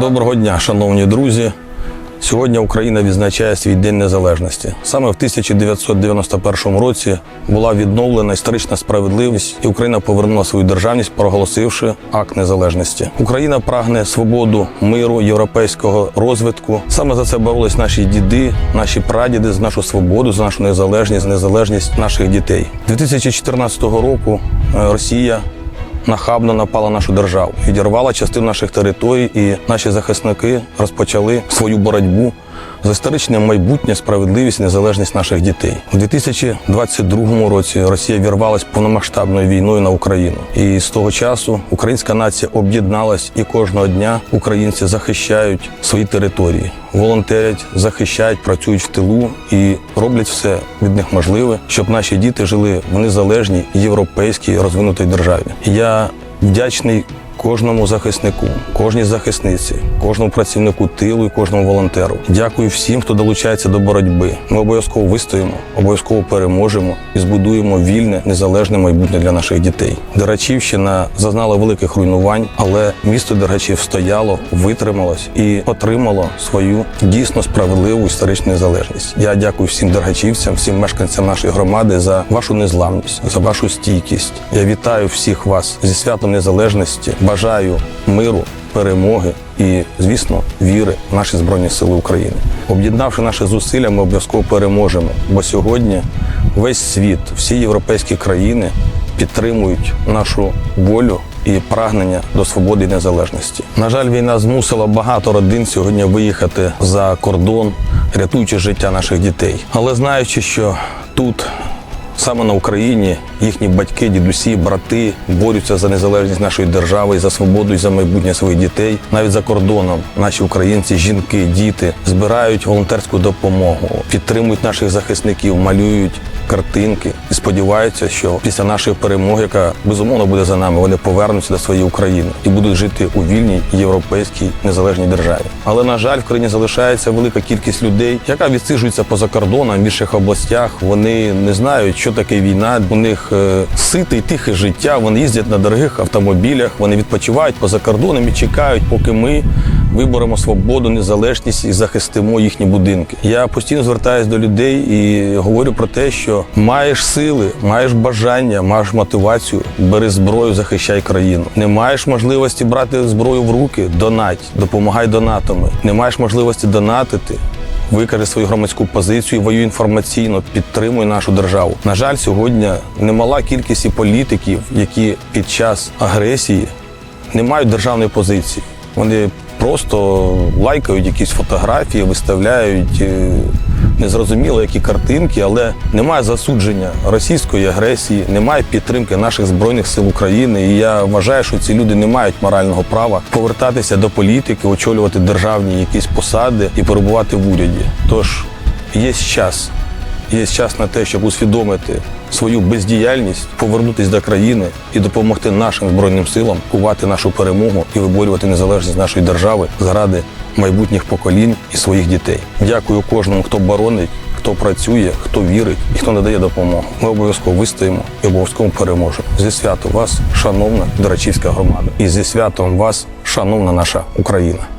Доброго дня, шановні друзі. Сьогодні Україна відзначає свій День Незалежності. Саме в 1991 році була відновлена історична справедливість, і Україна повернула свою державність, проголосивши акт незалежності. Україна прагне свободу, миру, європейського розвитку. Саме за це боролись наші діди, наші прадіди за нашу свободу, за нашу незалежність, незалежність наших дітей. 2014 року е, Росія нахабно напала нашу державу, відірвала частину наших територій, і наші захисники розпочали свою боротьбу за історичне майбутнє, справедливість, незалежність наших дітей. У 2022 році Росія вірвалась повномасштабною війною на Україну, і з того часу українська нація об'єдналась, і кожного дня українці захищають свої території, волонтерять, захищають, працюють в тилу і роблять все від них можливе, щоб наші діти жили в незалежній європейській розвинутій державі. Я вдячний кожному захиснику, кожній захисниці, кожному працівнику тилу і кожному волонтеру. Дякую всім, хто долучається до боротьби. Ми обов'язково вистоїмо, обов'язково переможемо і збудуємо вільне, незалежне майбутнє для наших дітей. Дерачівщина зазнала великих руйнувань, але місто Дергачів стояло, витрималось і отримало свою дійсно справедливу історичну незалежність. Я дякую всім дергачівцям, всім мешканцям нашої громади за вашу незламність, за вашу стійкість. Я вітаю всіх вас зі святом незалежності. Бажаю миру, перемоги і, звісно, віри в наші збройні сили України. Об'єднавши наші зусилля, ми обов'язково переможемо. Бо сьогодні весь світ, всі європейські країни підтримують нашу волю і прагнення до свободи і незалежності. На жаль, війна змусила багато родин сьогодні виїхати за кордон, рятуючи життя наших дітей. Але знаючи, що тут Саме на Україні їхні батьки, дідусі, брати борються за незалежність нашої держави, за свободу і за майбутнє своїх дітей. Навіть за кордоном наші українці, жінки, діти збирають волонтерську допомогу, підтримують наших захисників, малюють картинки сподіваються, що після нашої перемоги, яка безумовно буде за нами, вони повернуться до своєї України і будуть жити у вільній європейській незалежній державі. Але на жаль, в країні залишається велика кількість людей, яка відсиджується поза кордоном в інших областях. Вони не знають, що таке війна. У них е, сите і тихе життя. Вони їздять на дорогих автомобілях, вони відпочивають поза кордоном і чекають, поки ми виборемо свободу, незалежність і захистимо їхні будинки. Я постійно звертаюся до людей і говорю про те, що маєш сили, маєш бажання, маєш мотивацію, бери зброю, захищай країну. Не маєш можливості брати зброю в руки, донать, допомагай донатами. Не маєш можливості донатити. Викаже свою громадську позицію, воюй інформаційно, підтримуй нашу державу. На жаль, сьогодні немала кількість і політиків, які під час агресії не мають державної позиції. Вони просто лайкають якісь фотографії, виставляють е, незрозуміло які картинки, але немає засудження російської агресії, немає підтримки наших збройних сил України. І я вважаю, що ці люди не мають морального права повертатися до політики, очолювати державні якісь посади і перебувати в уряді. Тож є час. Є час на те, щоб усвідомити свою бездіяльність, повернутися до країни і допомогти нашим збройним силам кувати нашу перемогу і виборювати незалежність нашої держави заради майбутніх поколінь і своїх дітей. Дякую кожному, хто боронить, хто працює, хто вірить і хто надає допомогу. Ми обов'язково вистоїмо і обов'язково переможемо. Зі святом вас, шановна Дорачівська громада, і зі святом вас, шановна наша Україна.